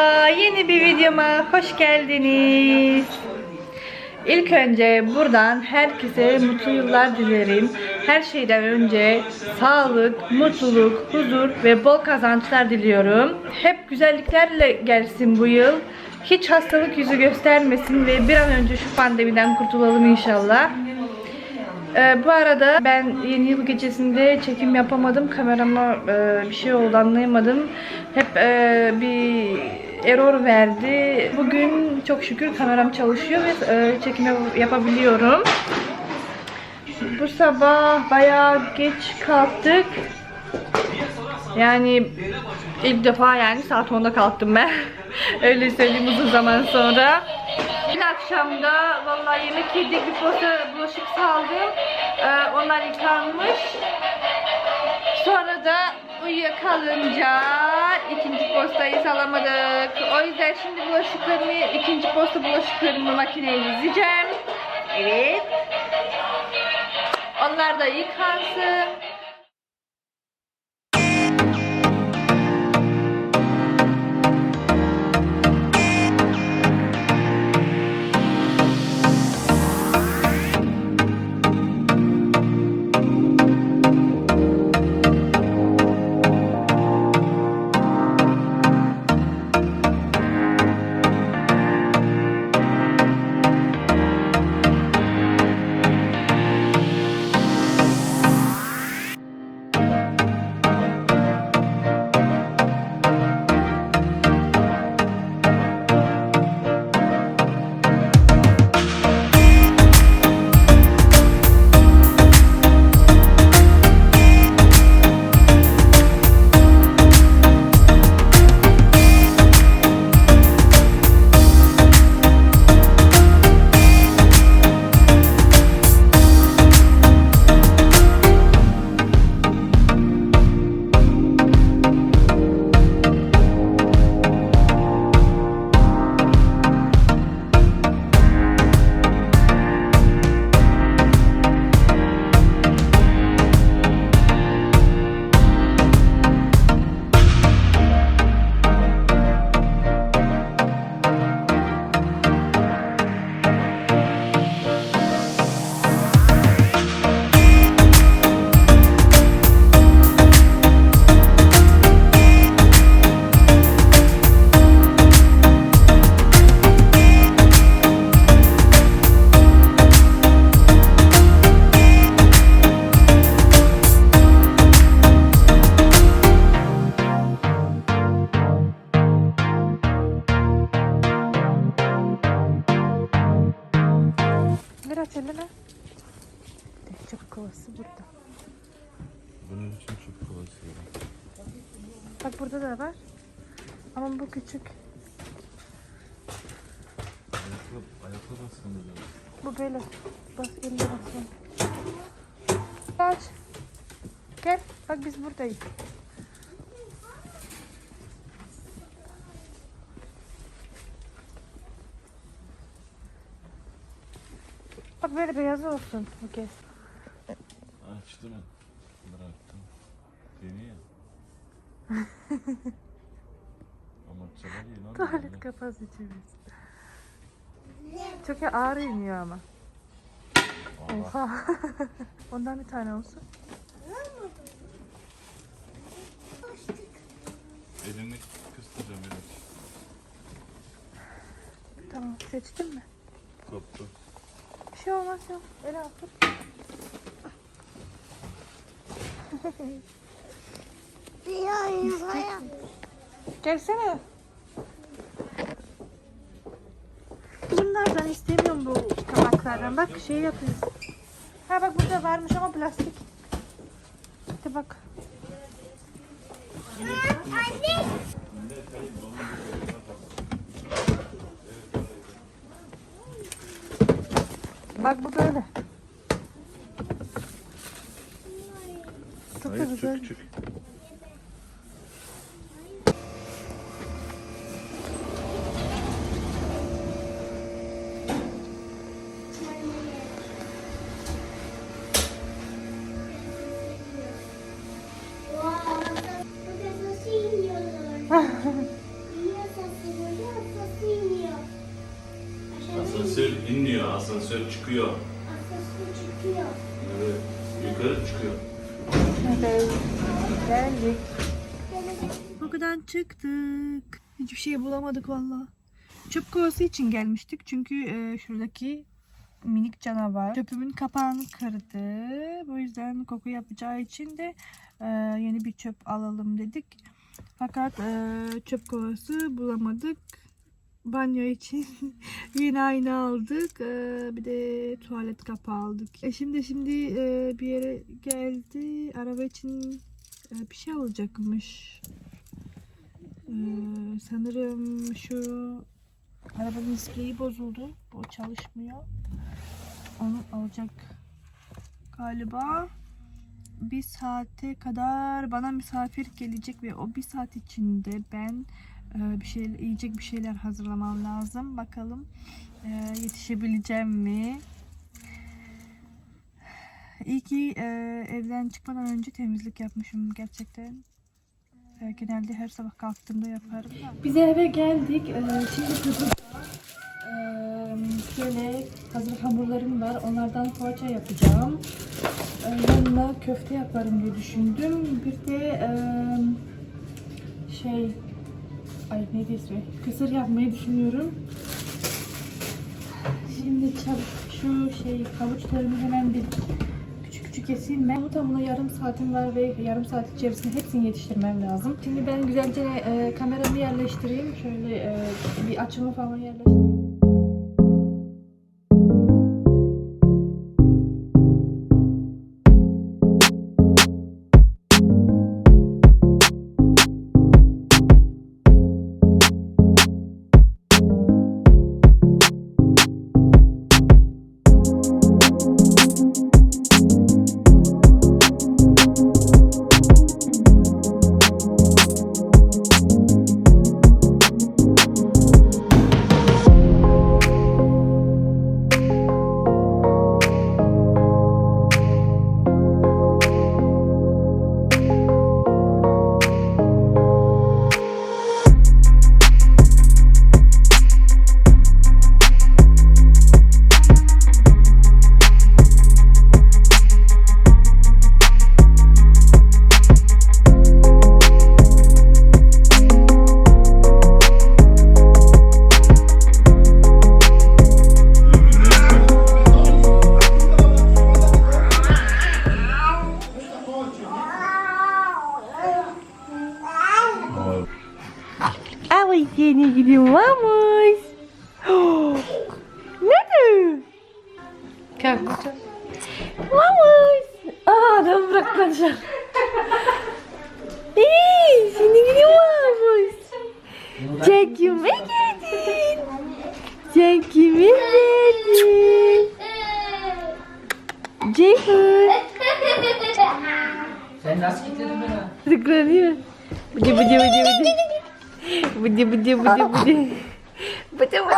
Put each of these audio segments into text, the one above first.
Merhaba, yeni bir videoma hoş geldiniz. İlk önce buradan herkese mutlu yıllar dilerim. Her şeyden önce sağlık, mutluluk, huzur ve bol kazançlar diliyorum. Hep güzelliklerle gelsin bu yıl. Hiç hastalık yüzü göstermesin ve bir an önce şu pandemiden kurtulalım inşallah. Ee, bu arada ben yeni yıl gecesinde çekim yapamadım. Kamerama e, bir şey oldu anlayamadım. Hep e, bir error verdi. Bugün çok şükür kameram çalışıyor ve e, çekim yap- yapabiliyorum. Bu sabah bayağı geç kalktık. Yani ilk defa yani saat 10'da kalktım ben. Öyle söyleyeyim uzun zaman sonra. Dün akşam da vallahi yemek yedik bir posta bulaşık saldım. Ee, onlar yıkanmış. Sonra da uyuyakalınca postayı salamadık. O yüzden şimdi bulaşıklarımı, ikinci posta bulaşıklarımı makineye dizeceğim. Evet. Onlar da yıkansın. Çöp kovası burada. Bunun için çok kovası var. Bak burada da var. Ama bu küçük. Ayakla, ayakla bassanız da. Bu böyle. Bas eline basma. Aç. Gel. Bak biz buradayız. Bak böyle beyaz olsun bu kez. Açtım. Bıraktım. Beni ya. Ama çaba değil lan. Tuvalet kafası içimiz. Çok ağır iniyor ama. Oha. Ondan bir tane olsun. Elini kıstıracağım evet. Tamam seçtin mi? Koptu. Bir şey olmaz ya. Öyle atır. Gelsene. Bunlardan istemiyorum bu tabaklardan. Bak şey yapıyor. Ha bak burada varmış ama plastik. İşte bak. Bak bu böyle. güzel. Küçük küçük. asansör inmiyor, asansör çıkıyor. Çıktık. Hiçbir şey bulamadık valla. Çöp kovası için gelmiştik. Çünkü e, şuradaki minik canavar çöpümün kapağını kırdı. Bu yüzden koku yapacağı için de e, yeni bir çöp alalım dedik. Fakat e, çöp kovası bulamadık. Banyo için yine aynı aldık. E, bir de tuvalet kapağı aldık. E, şimdi şimdi e, bir yere geldi. Araba için e, bir şey alacakmış. E, sanırım şu arabanın spreyi bozuldu. O çalışmıyor. Onu alacak galiba. Bir saate kadar bana misafir gelecek ve o bir saat içinde ben e, bir şey yiyecek bir şeyler hazırlamam lazım. Bakalım e, yetişebileceğim mi? İyi ki e, evden çıkmadan önce temizlik yapmışım gerçekten. E, genelde her sabah kalktığımda yaparım. Biz eve geldik. E, şimdi kızım e, şöyle hazır hamurlarım var. Onlardan poğaça yapacağım. E, yanına köfte yaparım diye düşündüm. Bir de e, şey ay neydi ismi? Kısır yapmayı düşünüyorum. Şimdi çabuk şu şey havuçlarımı hemen bir küçük keseyim ben. Bu tamına yarım saatim var ve yarım saat içerisinde hepsini yetiştirmem lazım. Şimdi ben güzelce e, kameramı yerleştireyim. Şöyle e, bir açımı falan yerleştireyim. Vamos. Aa adam bırakmayacağım. Hey, seni gidiyorum vamos. Çekime geldin. Çekime geldin. Ceyhun. Sen nasıl getirdin beni? Tıklanıyor. Bıcı bıcı bıcı bıcı. Bıcı bıcı bıcı bıcı. Bıcı bıcı bıcı.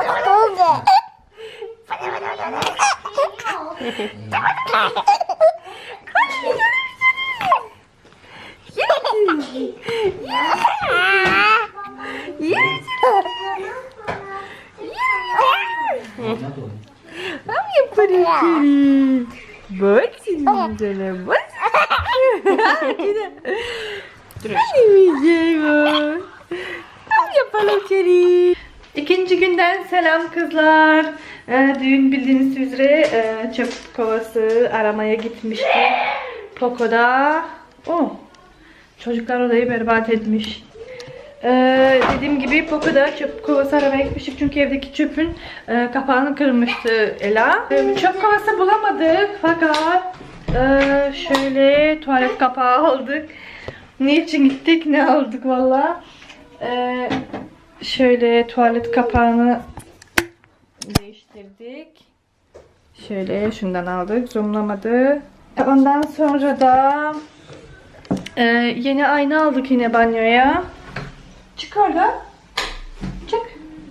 Tam yaparım seni. Bak senin sana bak. Tam yapalım seni. İkinci günden selam kızlar. Ee, düğün bildiğiniz üzere e, çöp kovası aramaya gitmiştik. Poco'da. Oh. Çocuklar odayı berbat etmiş. Ee, dediğim gibi Poco'da çöp kovası aramaya gitmiştik çünkü evdeki çöpün e, kapağını kırmıştı Ela. Ee, çöp kovası bulamadık fakat e, şöyle tuvalet kapağı aldık. Niçin gittik ne aldık valla. Şöyle tuvalet kapağını değiştirdik. Şöyle şundan aldık. Zoomlamadı. Ondan sonra da e, yeni ayna aldık yine banyoya. Çık orada. Çık.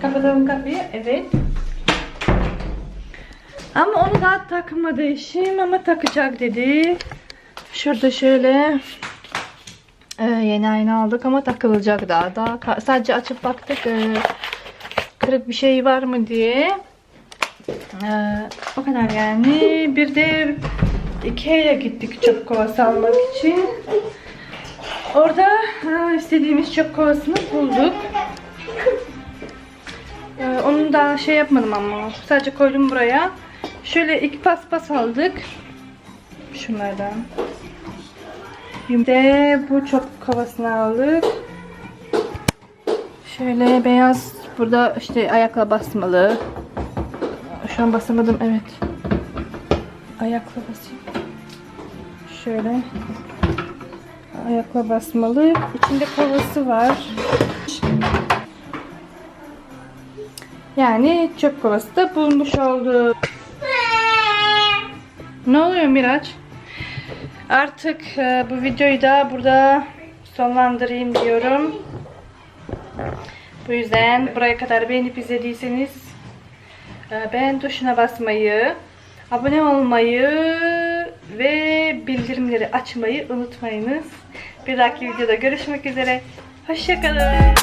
Kapatalım kapıyı. Evet. Ama onu daha takmadı eşim ama takacak dedi. Şurada şöyle e, yeni ayna aldık ama takılacak daha. Daha sadece açıp baktık e, kırık bir şey var mı diye. Ee, o kadar yani. Bir de Ikea'ya gittik çöp kovası almak için. Orada ha, istediğimiz çöp kovasını bulduk. Ee, onu da şey yapmadım ama sadece koydum buraya. Şöyle iki paspas aldık. Şunlardan. Bir de bu çöp kovasını aldık. Şöyle beyaz burada işte ayakla basmalı. Şu an basamadım evet. Ayakla basayım. Şöyle. Ayakla basmalı. İçinde kovası var. Yani çöp kovası da bulmuş olduk. Ne oluyor Miraç? Artık e, bu videoyu da burada sonlandırayım diyorum. Bu yüzden buraya kadar beğenip izlediyseniz beğen tuşuna basmayı, abone olmayı ve bildirimleri açmayı unutmayınız. Bir dahaki videoda görüşmek üzere. Hoşçakalın.